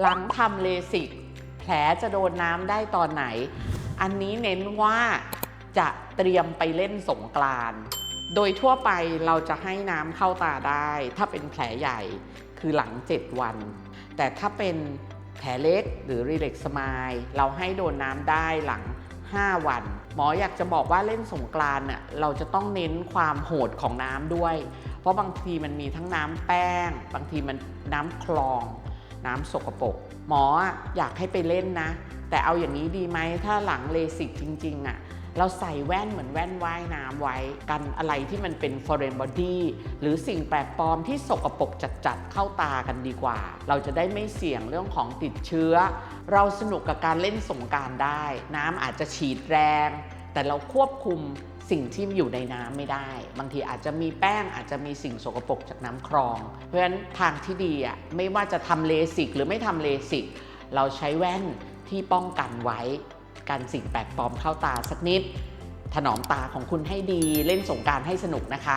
หลังทำเลสิกแผลจะโดนน้ำได้ตอนไหน อันนี้เน้นว่าจะเตรียมไปเล่นสงกรานโดยทั่วไปเราจะให้น้ำเข้าตาได้ ถ้าเป็นแผลใหญ่คือหลัง 7 วัน แต่ถ้าเป็นแผลเล็กหรือรีเล็กสมายเราให้โดนน้ำได้หลัง 5 วัน หมออยากจะบอกว่าเล่นสงกรานน่ะเราจะต้องเน้นความโหดของน้ำด้วย เพราะบางทีมันมีทั้งน้ำแป้ง บางทีมันน้ำคลอง น้ำสกปรกหมออยากให้ไปเล่นนะ แต่เอาอย่างนี้ดีไหมถ้าหลังเลสิกจริง ๆอะ่ะเราใส่แว่นเหมือนแว่นว่ายน้ำไว้กันอะไรที่มันเป็น foreign body หรือสิ่งแปลกปลอมที่สกปรกจัดๆเข้าตากันดีกว่า เราจะได้ไม่เสี่ยงเรื่องของติดเชื้อ เราสนุกกับการเล่นสงการได้ น้ำอาจจะฉีดแรง แต่เราควบคุม สิ่งที่อยู่ในน้ำไม่ได้ บางทีอาจจะมีแป้งอาจจะมีสิ่งสกปรกจากน้ำคลอง เพราะฉะนั้นทางที่ดีอะไม่ว่าจะทำเลสิกหรือไม่ทำเลสิก เราใช้แว่นที่ป้องกันไว้กันสิ่งแปลกปลอมเข้าตาสักนิด ถนอมตาของคุณให้ดีเล่นสงการให้สนุกนะคะ